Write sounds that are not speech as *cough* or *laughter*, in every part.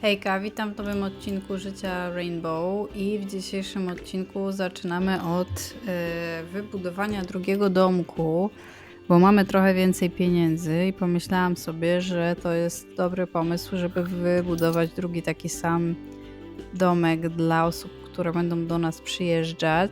Hejka, witam w nowym odcinku Życia Rainbow i w dzisiejszym odcinku zaczynamy od e, wybudowania drugiego domku, bo mamy trochę więcej pieniędzy i pomyślałam sobie, że to jest dobry pomysł, żeby wybudować drugi taki sam domek dla osób, które będą do nas przyjeżdżać.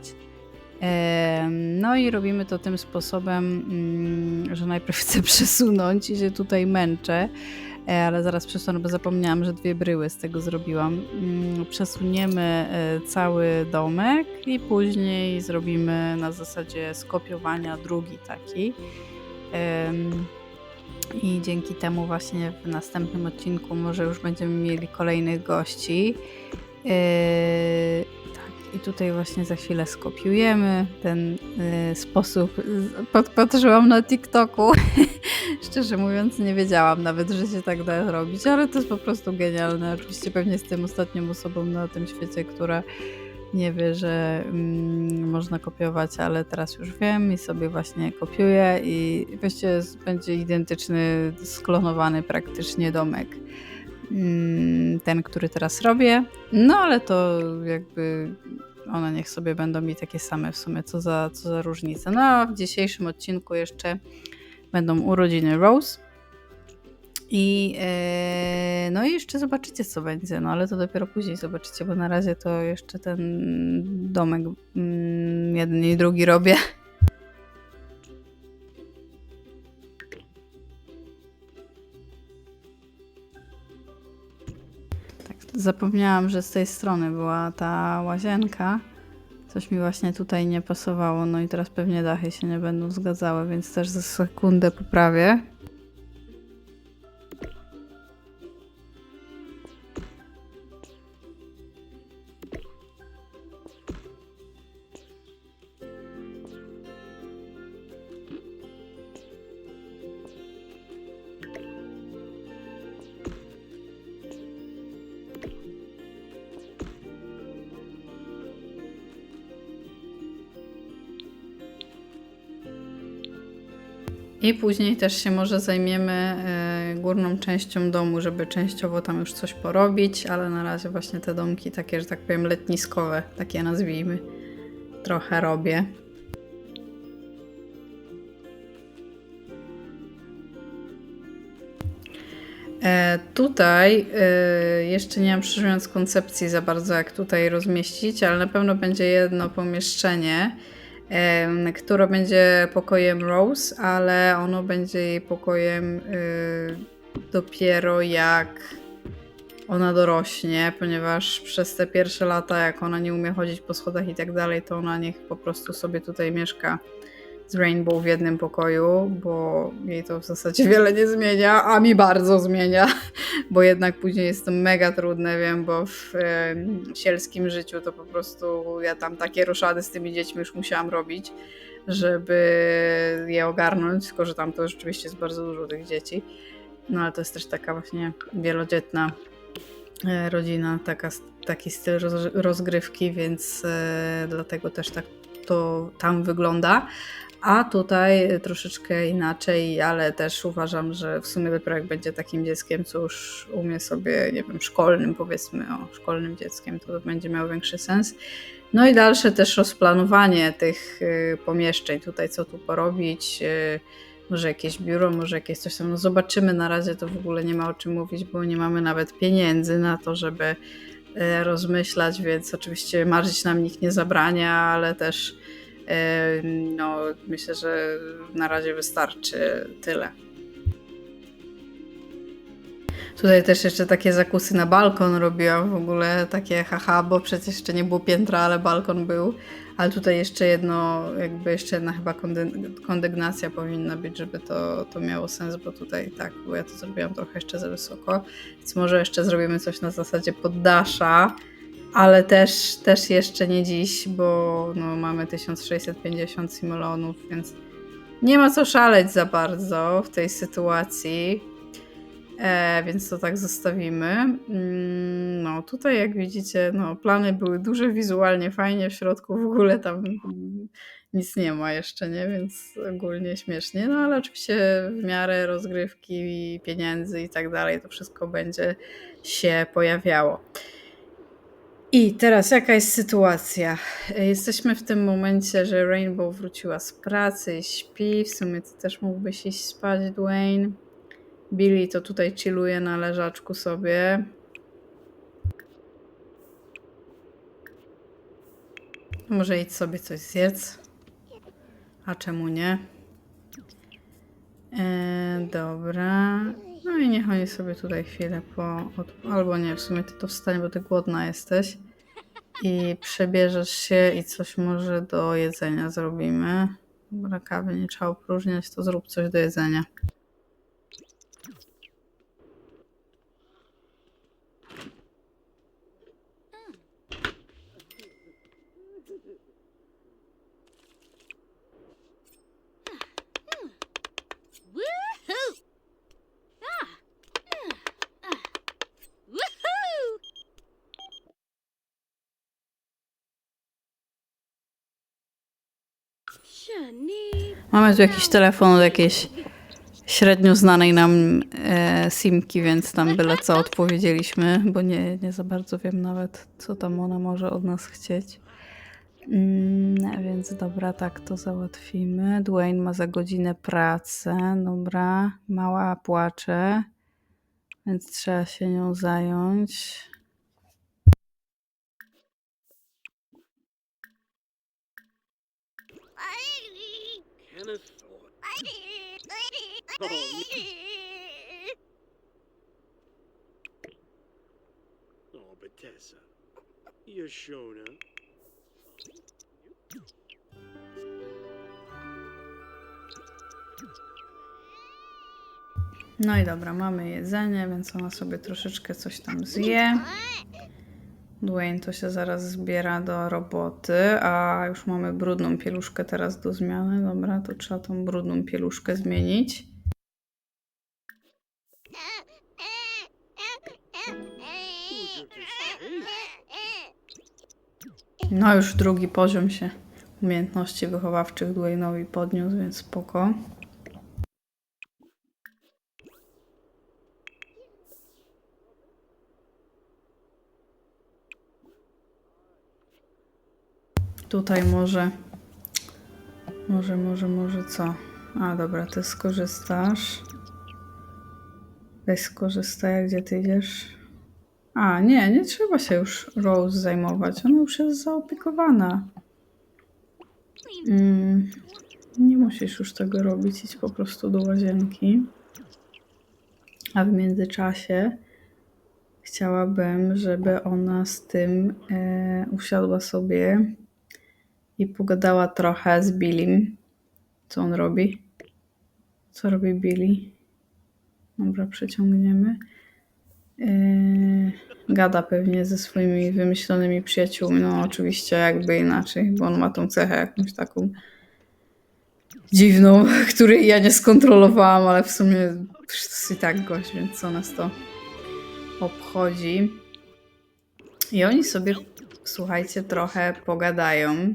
Em, No i robimy to tym sposobem, mm, że najpierw *laughs* chcę przesunąć i się tutaj męczę, e, ale zaraz przesunę, bo zapomniałam, że dwie bryły z tego zrobiłam. Mm, Przesuniemy e, cały domek i później zrobimy na zasadzie skopiowania drugi taki. I dzięki temu właśnie w następnym odcinku może już będziemy mieli kolejnych gości. I tutaj właśnie za chwilę skopiujemy ten yy, sposób. Podpatrzyłam na TikToku. *laughs* Szczerze mówiąc, nie wiedziałam nawet, że się tak da robić, ale to jest po prostu genialne. Oczywiście pewnie jestem ostatnią osobą na tym świecie, która nie wie, że mm, można kopiować, ale teraz już wiem i sobie właśnie kopiuję i właściwie będzie identyczny, sklonowany praktycznie domek ten, który teraz robię. No ale to jakby one niech sobie będą mi takie same w sumie, co za, co za różnica. No a w dzisiejszym odcinku jeszcze będą urodziny Rose. I e, no i jeszcze zobaczycie, co będzie, no ale to dopiero później zobaczycie, bo na razie to jeszcze ten domek mm, jeden i drugi robię. *laughs* zapomniałam, że z tej strony była ta łazienka. Coś mi właśnie tutaj nie pasowało, no i teraz pewnie dachy się nie będą zgadzały, więc też za sekundę poprawię. I później też się może zajmiemy e, górną częścią domu, żeby częściowo tam już coś porobić, ale na razie właśnie te domki takie, że tak powiem, letniskowe, takie nazwijmy, trochę robię. E, tutaj e, jeszcze nie mam szczerze koncepcji za bardzo, jak tutaj rozmieścić, ale na pewno będzie jedno pomieszczenie, em, które będzie pokojem Rose, ale ono będzie jej pokojem y, dopiero jak ona dorośnie, ponieważ przez te pierwsze lata, jak ona nie umie chodzić po schodach i tak dalej, to ona niech po prostu sobie tutaj mieszka z Rainbow w jednym pokoju, bo jej to w zasadzie wiele nie zmienia, a mi bardzo zmienia, *laughs* bo jednak później jest to mega trudne, wiem, bo w sielskim życiu to po prostu ja tam takie roszady z tymi dziećmi już musiałam robić, żeby je ogarnąć, tylko że tam to rzeczywiście jest bardzo dużo tych dzieci. No ale to jest też taka właśnie wielodzietna e, rodzina, taka, taki styl roz, rozgrywki, więc e, dlatego też tak to tam wygląda. A tutaj troszeczkę inaczej, ale też uważam, że w sumie dopiero jak będzie takim dzieckiem, co już umie sobie, nie wiem, szkolnym powiedzmy, o, szkolnym dzieckiem, to będzie miało większy sens. No i dalsze też rozplanowanie tych y, pomieszczeń, tutaj co tu porobić, y, może jakieś biuro, może jakieś coś tam, no zobaczymy, na razie to w ogóle nie ma o czym mówić, bo nie mamy nawet pieniędzy na to, żeby y, rozmyślać, więc oczywiście marzyć nam nikt nie zabrania, ale też no, myślę, że na razie wystarczy tyle. Tutaj też jeszcze takie zakusy na balkon robiłam w ogóle, takie haha, bo przecież jeszcze nie było piętra, ale balkon był. Ale tutaj jeszcze jedno, jakby jeszcze jedna chyba kondy- kondygnacja powinna być, żeby to, to miało sens, bo tutaj tak, bo ja to zrobiłam trochę jeszcze za wysoko. Więc może jeszcze zrobimy coś na zasadzie poddasza, ale też, też jeszcze nie dziś, bo no, mamy 1650 simulonów, więc nie ma co szaleć za bardzo w tej sytuacji. E, więc to tak zostawimy. Mm, No, tutaj jak widzicie, no, plany były duże wizualnie, fajnie, w środku w ogóle tam nic nie ma jeszcze, nie? Więc ogólnie śmiesznie. No, ale oczywiście w miarę rozgrywki, pieniędzy i tak dalej, to wszystko będzie się pojawiało. I teraz jaka jest sytuacja? Jesteśmy w tym momencie, że Rainbow wróciła z pracy śpi. W sumie ty też mógłbyś iść spać, Dwayne. Billy to tutaj chilluje na leżaczku sobie. Może idź sobie coś zjedz. A czemu nie? E, dobra. No i niech oni sobie tutaj chwilę po... Albo nie, w sumie ty to wstań, bo ty głodna jesteś. I przebierzesz się i coś może do jedzenia zrobimy. Dobra, nie trzeba opróżniać, to zrób coś do jedzenia. Woohoo! Ah! Ah! Ah! Woohoo! Shani. Mamy tu jakiś telefon od jakiejś średnio znanej nam e, Simki, więc tam byle co odpowiedzieliśmy, bo nie, nie za bardzo wiem nawet, co tam ona może od nas chcieć. Mm, więc dobra, tak to załatwimy. Dwayne ma za godzinę pracę, dobra. Mała płacze, więc trzeba się nią zająć. Kenneth Thorne. Oh, Oh, Bethesda. You're Shona. No i dobra, mamy jedzenie, więc ona sobie troszeczkę coś tam zje. Dwayne to się zaraz zbiera do roboty, a już mamy brudną pieluszkę teraz do zmiany. Dobra, to trzeba tą brudną pieluszkę zmienić. No już drugi poziom się umiejętności wychowawczych Dwayne'owi podniósł, więc spoko. Tutaj może, może, może, może co? A dobra, ty skorzystasz. Weź skorzystaj, gdzie ty idziesz? A, nie, nie trzeba się już Rose zajmować. Ona już jest zaopiekowana. Mm, nie musisz już tego robić. Idź po prostu do łazienki. A w międzyczasie chciałabym, żeby ona z tym e, usiadła sobie i pogadała trochę z Billim. Co on robi? Co robi Billy? Dobra, przeciągniemy. Yy, gada pewnie ze swoimi wymyślonymi przyjaciółmi. No, oczywiście, jakby inaczej, bo on ma tą cechę jakąś taką dziwną, *laughs* której ja nie skontrolowałam, ale w sumie to i tak gość, więc co nas to obchodzi. I oni sobie, słuchajcie, trochę pogadają.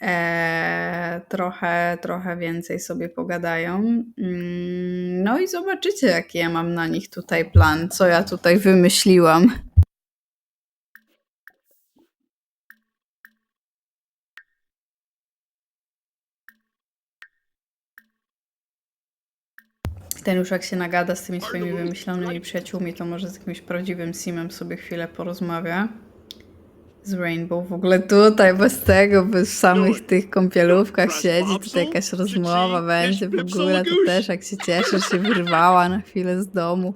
Eee, trochę, trochę więcej sobie pogadają. Mm, No i zobaczycie, jaki ja mam na nich tutaj plan, co ja tutaj wymyśliłam. Ten już jak się nagada z tymi swoimi wymyślonymi przyjaciółmi, to może z jakimś prawdziwym Simem sobie chwilę porozmawia. Z Rainbow. W ogóle tutaj bez tego, bez samych tych kąpielówkach siedzi, tutaj jakaś rozmowa będzie w ogóle, to też jak się cieszy, się wyrwała na chwilę z domu.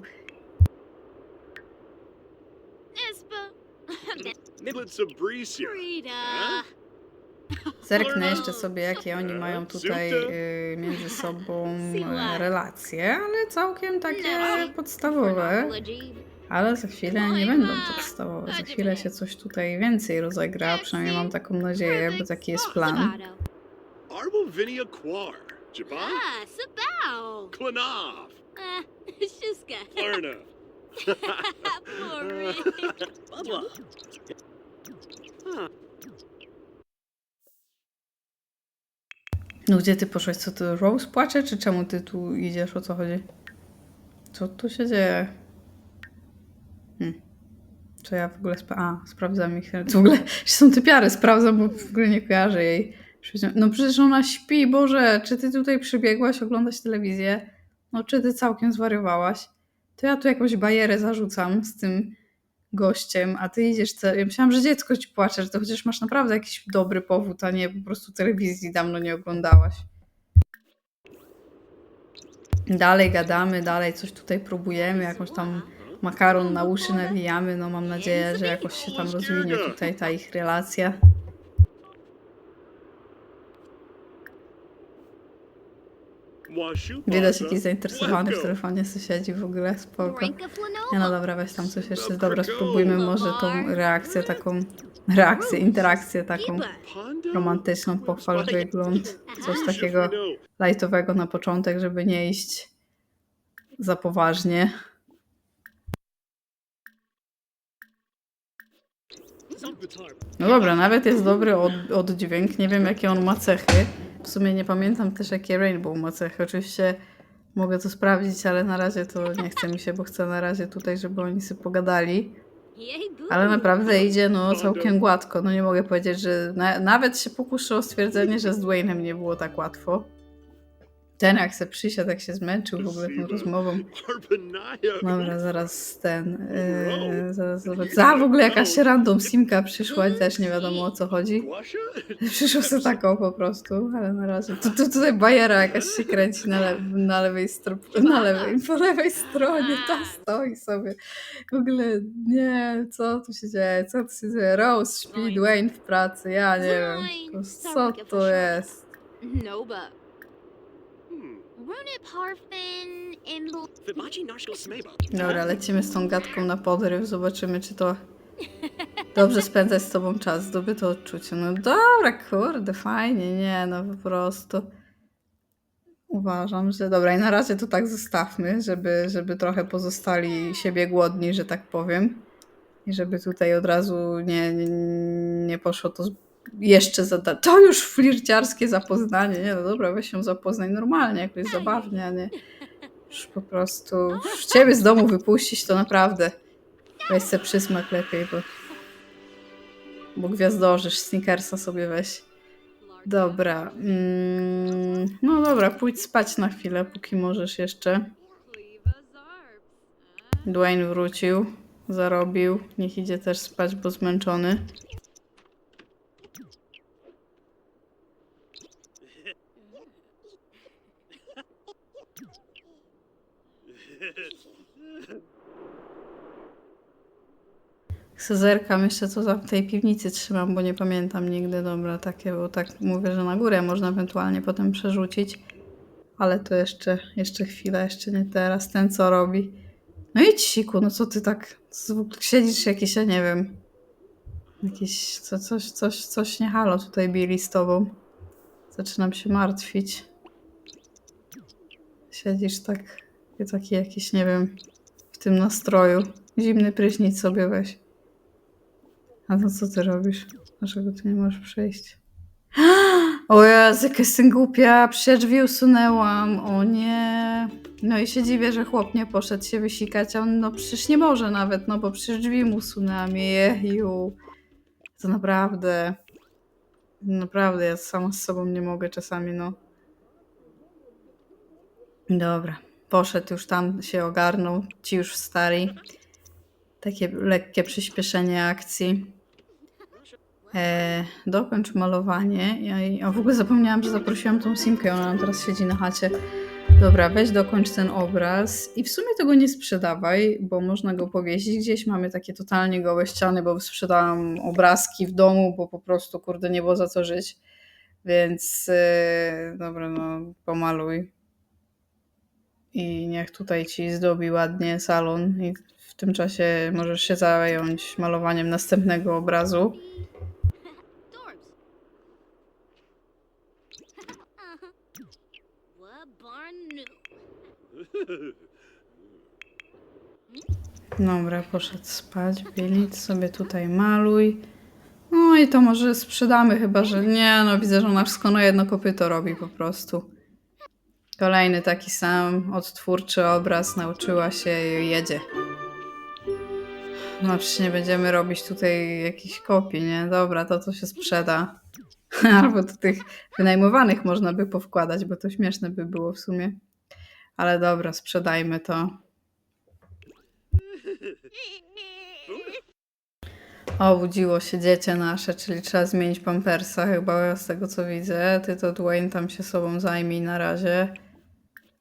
*laughs* Zerknę jeszcze sobie, jakie oni mają tutaj y, między sobą y, relacje, ale całkiem takie podstawowe. Ale za chwilę nie będą podstawowe. Za chwilę się coś tutaj więcej rozegra, przynajmniej mam taką nadzieję, bo taki jest plan. Arbovinia Quar. Jabba. Ah, Sabao. Klanav. Uh, Shuska. Klarna. Boring. Bubba. Huh. No gdzie ty poszłeś? Co ty, Rose płacze, czy czemu ty tu idziesz? O co chodzi? Co tu się dzieje? Hmm. Czy ja w ogóle spa- A, sprawdzam ich. W ogóle *laughs* są typiary, sprawdzam, bo w ogóle nie kojarzę jej. No przecież ona śpi, Boże, czy ty tutaj przybiegłaś oglądać telewizję? No czy ty całkiem zwariowałaś? To ja tu jakąś bajerę zarzucam z tym gościem, a ty idziesz... Ce- ja myślałam, że dziecko ci płacze, że to chociaż masz naprawdę jakiś dobry powód, a nie po prostu telewizji dawno nie oglądałaś. Dalej gadamy, dalej coś tutaj próbujemy, jakąś tam makaron na uszy nawijamy, no mam nadzieję, że jakoś się tam rozwinie tutaj ta ich relacja. Widać jakiś zainteresowany w telefonie sąsiedzi w ogóle, spoko. Nie no dobra, weź tam coś jeszcze, dobra, spróbujmy może tą reakcję taką, reakcję, interakcję taką romantyczną, pochwal wygląd, coś takiego know. lajtowego na początek, żeby nie iść za poważnie. No dobra, nawet jest dobry od, oddźwięk. Nie wiem, jakie on ma cechy. W sumie nie pamiętam też, jakie Rainbow ma cechy. Oczywiście mogę to sprawdzić, ale na razie to nie chce mi się, bo chcę na razie tutaj, żeby oni sobie pogadali. Ale naprawdę idzie no całkiem gładko. No nie mogę powiedzieć, że na, nawet się pokuszę o stwierdzenie, że z Dwaynem nie było tak łatwo. Ten jak se przysiadł, jak się zmęczył w ogóle tą rozmową. Dobra, zaraz ten. Yy, zaraz zobacz. A w ogóle jakaś random simka przyszła i też nie wiadomo o co chodzi. Głasza? Przyszło sobie taką po prostu, ale na razie. Tu, tu, tutaj bajera jakaś się kręci na, le na lewej stronie. Na lewej, po lewej stronie. Ta stoi sobie. W ogóle nie, co tu się dzieje? Co tu się dzieje? Rose śpi, Dwayne w pracy. Ja nie wiem. Co to jest? Noba. Hmm. Dobra, lecimy z tą gadką na podryw. Zobaczymy, czy to dobrze spędzać z tobą czas. Zdobyte odczucie. No dobra, kurde, fajnie. Nie, no po prostu. Uważam, że dobra, i na razie to tak zostawmy, żeby, żeby trochę pozostali siebie głodni, że tak powiem. I żeby tutaj od razu nie, nie, nie poszło to z- jeszcze za. da- To już flirciarskie zapoznanie. Nie, no dobra, weź się zapoznaj normalnie, jakoś zabawnie, nie. Już po prostu już ciebie z domu wypuścić to naprawdę. Weź se przysmak lepiej, bo, bo gwiazdorzysz. Snickersa sobie weź. Dobra. Mm, no dobra, pójdź spać na chwilę, póki możesz jeszcze. Dwayne wrócił, zarobił. Niech idzie też spać, bo zmęczony. Zerkam jeszcze, co za w tej piwnicy trzymam, bo nie pamiętam nigdy. Dobra, takie, bo tak mówię, że na górę można ewentualnie potem przerzucić. Ale to jeszcze, jeszcze chwila, jeszcze nie teraz. Ten co robi? No idź siku, no co ty tak siedzisz jakiś, ja nie wiem. Jakiś, co, coś, coś, coś nie halo tutaj bili z tobą. Zaczynam się martwić. Siedzisz tak, taki jakiś, nie wiem, w tym nastroju. Zimny prysznic sobie weź. A to co ty robisz? Dlaczego ty nie możesz przejść? *gasps* O Jezu, jaka jestem głupia, przecież drzwi usunęłam, o nie. No i się dziwię, że chłop nie poszedł się wysikać, a on no przecież nie może nawet, no bo przecież drzwi mu usunęłam, jeju. To naprawdę, naprawdę ja sama z sobą nie mogę czasami, no. Dobra, poszedł już tam, się ogarnął, ci już stari. Takie lekkie przyspieszenie akcji. E, dokończ malowanie. Ja, jej- a w ogóle zapomniałam, że zaprosiłam tą Simkę, ona nam teraz siedzi na chacie. Dobra, weź dokończ ten obraz i w sumie tego nie sprzedawaj, bo można go powiesić gdzieś. Mamy takie totalnie gołe ściany, bo sprzedałam obrazki w domu, bo po prostu, kurde, nie było za co żyć. Więc e, dobra, no pomaluj. I niech tutaj ci zdobi ładnie salon i w tym czasie możesz się zająć malowaniem następnego obrazu. Dobra, poszedł spać. Bielic sobie tutaj maluj. No i to może sprzedamy, chyba że nie, no widzę, że ona wszystko na jedno kopyto robi po prostu. Kolejny taki sam odtwórczy obraz, nauczyła się i jedzie. No przecież nie będziemy robić tutaj jakichś kopii, nie? Dobra, to to się sprzeda. *laughs* Albo do tych wynajmowanych można by powkładać, bo to śmieszne by było w sumie. Ale dobra, sprzedajmy to. Obudziło się dziecię nasze, czyli trzeba zmienić pampersa chyba z tego co widzę. Ty to Dwayne tam się sobą zajmij na razie.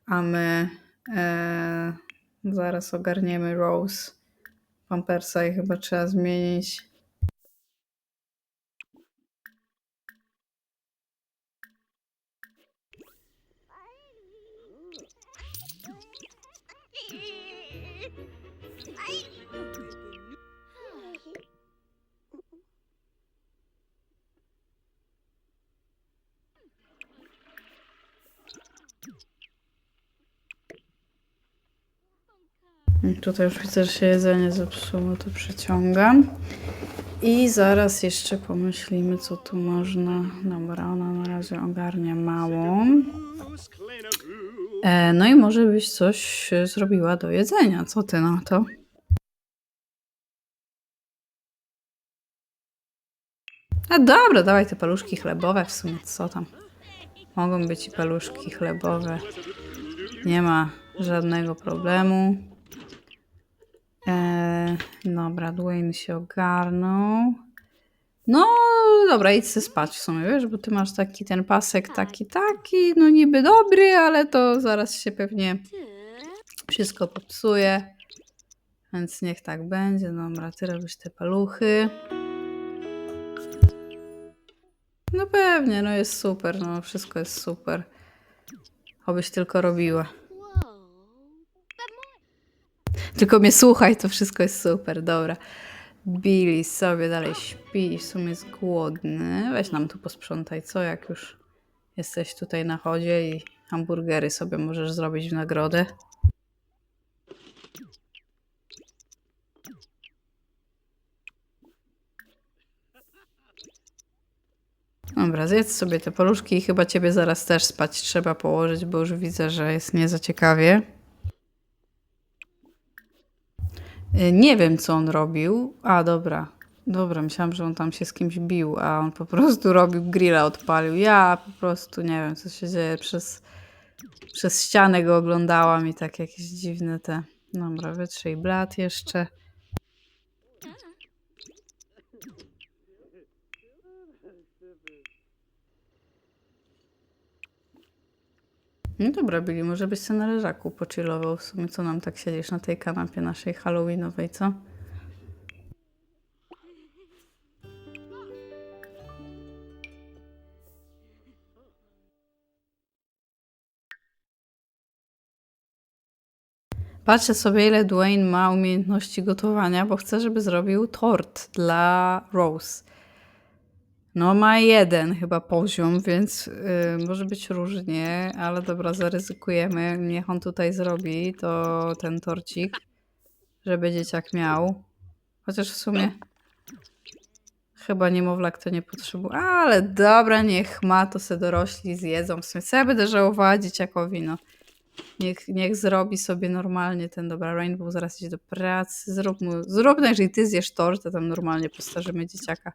A my e, zaraz ogarniemy Rose. Pampersa i chyba trzeba zmienić. Tutaj już widzę, że się jedzenie zepsuło, to przeciągam. I zaraz jeszcze pomyślimy, co tu można. Dobra, ona na razie ogarnia małą. E, no i może byś coś zrobiła do jedzenia. Co ty na to? A dobra, dawaj te paluszki chlebowe w sumie, co tam. Mogą być i paluszki chlebowe. Nie ma żadnego problemu. Eee, dobra, Dwayne się ogarnął. No, dobra, idź sobie spać w sumie, wiesz, bo ty masz taki ten pasek taki, taki, no niby dobry, ale to zaraz się pewnie wszystko popsuje. Więc niech tak będzie. Dobra, ty robisz te paluchy. No pewnie, no jest super, no wszystko jest super. Obyś tylko robiła. Tylko mnie słuchaj, to wszystko jest super, dobra. Billy sobie dalej śpi w sumie jest głodny. Weź nam tu posprzątaj, co jak już jesteś tutaj na chodzie i hamburgery sobie możesz zrobić w nagrodę. Dobra, zjedz sobie te paluszki i chyba ciebie zaraz też spać trzeba położyć, bo już widzę, że jest nie za ciekawie. Y, Nie wiem, co on robił. A, dobra. Dobra, myślałam, że on tam się z kimś bił, a on po prostu *laughs* robił grilla, odpalił. Ja po prostu nie wiem, co się dzieje. Przez, przez ścianę go oglądałam i tak jakieś dziwne te. Dobra, wytrzyj blat jeszcze. No dobra, Billy, może byś sobie na leżaku pochillował w sumie, co nam tak siedzisz na tej kanapie naszej halloweenowej, co? Patrzę sobie, ile Dwayne ma umiejętności gotowania, bo chcę, żeby zrobił tort dla Rose. No ma jeden chyba poziom, więc y, może być różnie, ale dobra, zaryzykujemy. Niech on tutaj zrobi to ten torcik, żeby dzieciak miał. Chociaż w sumie chyba niemowlak to nie potrzebuje. Ale dobra, niech ma, to se dorośli zjedzą. W sumie co ja będę żałowała dzieciakowi, no. Niech, niech zrobi sobie normalnie ten, dobra, Rainbow zaraz idzie do pracy, zrób mu, zrób, no jeżeli ty zjesz tort, to tam normalnie postarzymy dzieciaka.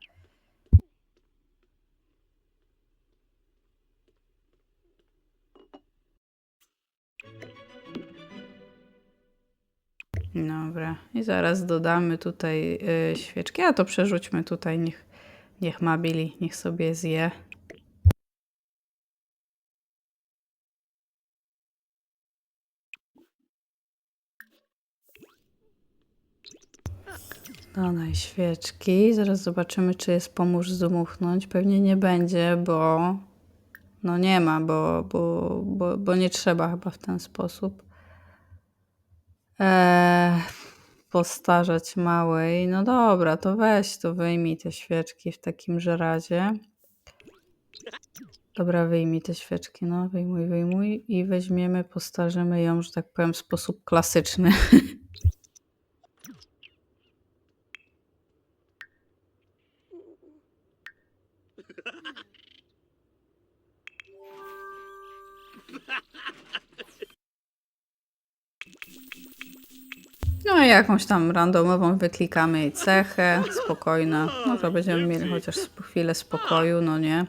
Dobra, i zaraz dodamy tutaj y, świeczki, a to przerzućmy tutaj, niech, niech ma Billy, niech sobie zje. Dodaj świeczki, zaraz zobaczymy, czy jest pomóż zdmuchnąć. Pewnie nie będzie, bo no nie ma, bo, bo, bo, bo nie trzeba chyba w ten sposób eee, postarzać małej. No dobra, to weź, to wyjmij te świeczki w takimże razie. Dobra, wyjmij te świeczki, no wyjmuj, wyjmuj i weźmiemy, postarzymy ją, że tak powiem, w sposób klasyczny. *laughs* No i jakąś tam randomową wyklikamy jej cechę, spokojna. No to będziemy mieli chociaż chwilę spokoju, no nie.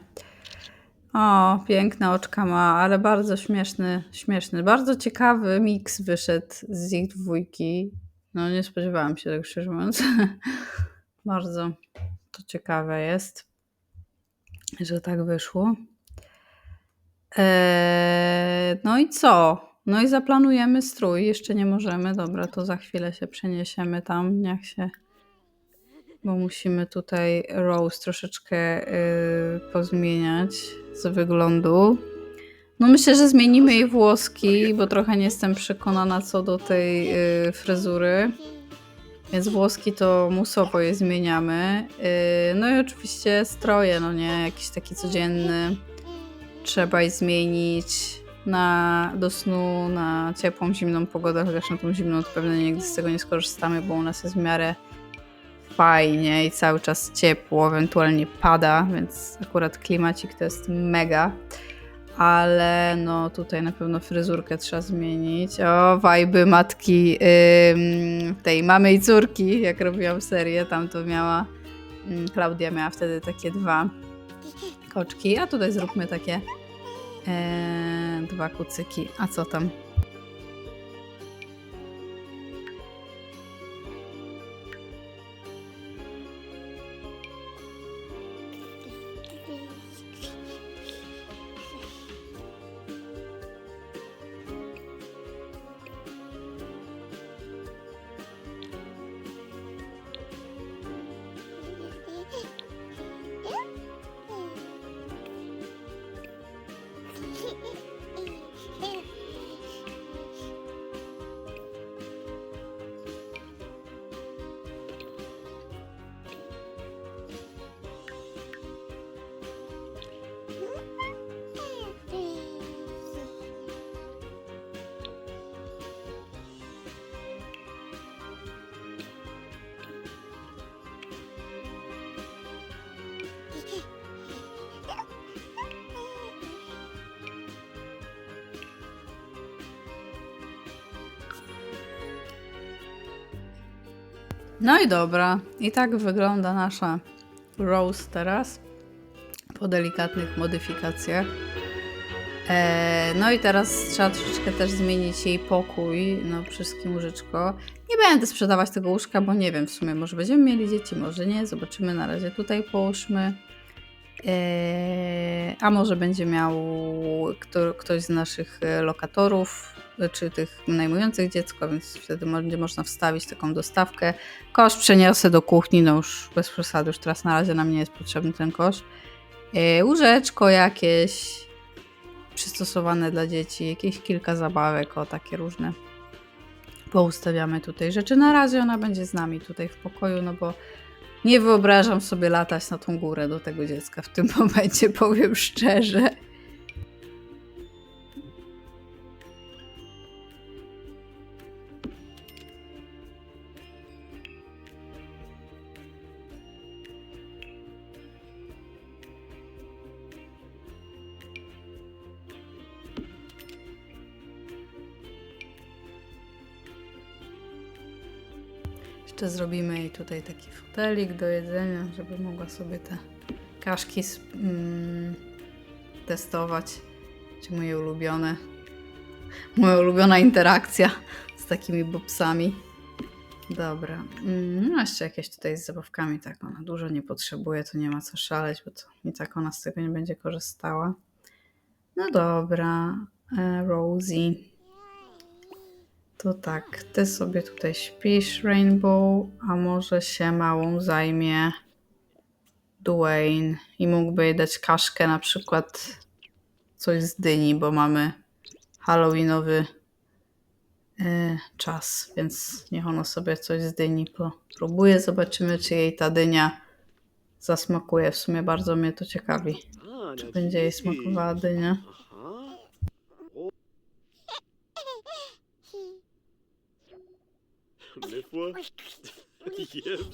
O, piękne oczka ma, ale bardzo śmieszny, śmieszny. Bardzo ciekawy miks wyszedł z ich dwójki. No nie spodziewałam się tego szczerze mówiąc. *laughs* bardzo to ciekawe jest, że tak wyszło. Eee, no i co? No i zaplanujemy strój. Jeszcze nie możemy. Dobra, to za chwilę się przeniesiemy tam, jak się. Bo musimy tutaj Rose troszeczkę y, pozmieniać z wyglądu. No myślę, że zmienimy jej włoski, bo trochę nie jestem przekonana co do tej y, fryzury. Więc włoski to musowo je zmieniamy. Y, no i oczywiście stroje, no nie, jakiś taki codzienny trzeba je zmienić na, do snu, na ciepłą, zimną pogodę, chociaż na tą zimną to pewnie nigdy z tego nie skorzystamy, bo u nas jest w miarę fajnie i cały czas ciepło, ewentualnie pada, więc akurat klimacik to jest mega. Ale no tutaj na pewno fryzurkę trzeba zmienić. O, wajby matki ym, tej mamy i córki, jak robiłam serię, tam to miała, Klaudia miała wtedy takie dwa koczki, a tutaj zróbmy takie e, dwa kucyki. A co tam? No i dobra. I tak wygląda nasza Rose teraz. Po delikatnych modyfikacjach. E, no i teraz trzeba troszeczkę też zmienić jej pokój. No, wszystkim łóżeczko. Nie będę sprzedawać tego łóżka, bo nie wiem w sumie. Może będziemy mieli dzieci, może nie. Zobaczymy na razie. Tutaj połóżmy. E, a może będzie miał kto, ktoś z naszych lokatorów, czy tych najmujących dziecko, więc wtedy będzie można wstawić taką dostawkę. Kosz przeniosę do kuchni, no już bez przesady, już teraz na razie nam nie jest potrzebny ten kosz. E, łóżeczko jakieś przystosowane dla dzieci, jakieś kilka zabawek, o takie różne. Poustawiamy tutaj rzeczy. Na razie ona będzie z nami tutaj w pokoju, no bo nie wyobrażam sobie latać na tą górę do tego dziecka w tym *laughs* momencie, powiem szczerze. Zrobimy jej tutaj taki fotelik do jedzenia, żeby mogła sobie te kaszki mm, testować. Czy moje ulubione. Moja ulubiona interakcja z takimi bobsami. Dobra. Mm, No jeszcze jakieś tutaj z zabawkami, tak ona dużo nie potrzebuje, to nie ma co szaleć, bo to i tak ona z tego nie będzie korzystała. No dobra. E, Rosie. To tak, ty sobie tutaj śpisz, Rainbow, a może się małą zajmie Dwayne i mógłby jej dać kaszkę, na przykład coś z dyni, bo mamy halloweenowy e, czas, więc niech ona sobie coś z dyni próbuje. Zobaczymy, czy jej ta dynia zasmakuje. W sumie bardzo mnie to ciekawi, czy będzie jej smakowała dynia.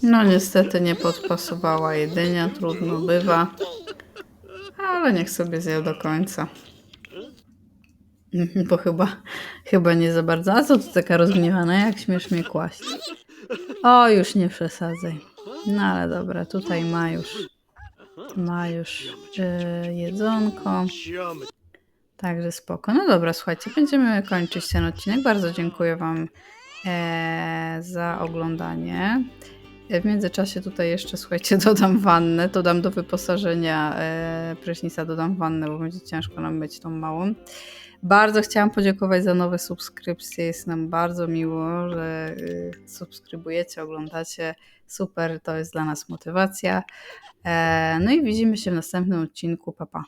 No niestety nie podpasowała jedynia, trudno bywa. Ale niech sobie zje do końca. *laughs* Bo chyba, chyba nie za bardzo. A co tu taka rozgniewana? Jak śmiesz mnie kłaść? O, już nie przesadzaj. No ale dobra, tutaj ma już, ma już e, jedzonko. Także spoko. No dobra, słuchajcie, będziemy kończyć ten odcinek. Bardzo dziękuję Wam za oglądanie. E, W międzyczasie tutaj jeszcze, słuchajcie, *laughs* dodam wannę, dodam do wyposażenia e, prysznica, dodam wannę, bo będzie ciężko nam być tą małą. Bardzo chciałam podziękować za nowe subskrypcje. Jest nam bardzo miło, że y, subskrybujecie, oglądacie. Super, to jest dla nas motywacja. E, no i widzimy się w następnym odcinku. Pa, pa.